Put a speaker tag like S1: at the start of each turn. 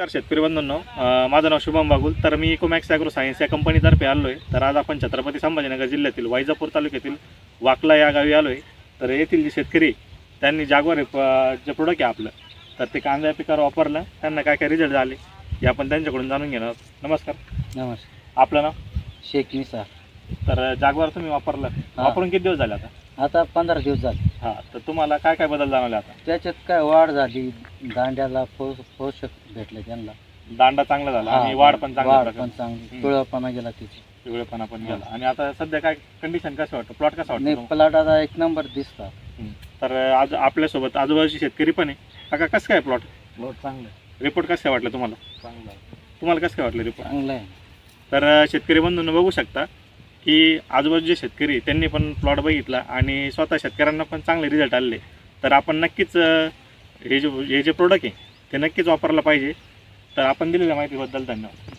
S1: नमस्कार शेतकरी बंधूंनो. माझं नाव शुभम बागुल. तर मी इकोमॅक्स ॲग्रो सायन्स या कंपनीतर्फे आलो आहे तर आज आपण छत्रपती संभाजीनगर जिल्ह्यातील वैजापूर तालुक्यातील वाकला या गावी आलो आहे तर येथील जे शेतकरी त्यांनी जागवार जे प्रोडक्ट आहे आपलं तर ते कांद्या पिकावर वापरलं. त्यांना काय काय रिझल्ट झाले हे आपण त्यांच्याकडून जाणून घेणार. नमस्कार.
S2: नमस्कार.
S1: आपलं नाव?
S2: शेख निसार.
S1: तर जागवार तुम्ही वापरलं. वापरून किती दिवस झाले आता?
S2: आता पंधरा दिवस झाले.
S1: हां तर तुम्हाला काय काय बदल जाणवले आता?
S2: त्याच्यात काय वाढ झाली दांड्याला पोष पोषक भेटले त्यांना.
S1: दांडा चांगला झाला आणि
S2: हा,
S1: वाढ पण
S2: वाढ
S1: प्रकारे.
S2: चांगली
S1: हम्म.
S2: पिवळपणा गेला तिची
S1: पिवळेपणा पण
S2: हा.
S1: गेला आणि आता सध्या काय कंडिशन कसं वाटतं? प्लॉट कसा वाटतं तुम्हाला?
S2: प्लॉट आता एक नंबर दिसतात
S1: हम्म. तर आज आपल्यासोबत आजूबाजूचे शेतकरी पण आहे. काका कसं काय प्लॉट
S2: प्लॉट चांगलं
S1: रिपोर्ट कसं काय वाटलं तुम्हाला?
S2: चांगलं
S1: तुम्हाला कसं काय वाटलं रिपोर्ट
S2: चांगलं आहे.
S1: तर शेतकरी बंधूंनो बघू शकता की आजूबाजूचे शेतकरी आहे, त्यांनी पण प्लॉट बघितला आणि स्वतः शेतकऱ्यांना पण चांगले रिझल्ट आले तर आपण नक्कीच हे जे हे जे प्रोडक्ट आहे ते नक्कीच वापरलं पाहिजे. तर आपण दिलेल्या माहितीबद्दल धन्यवाद.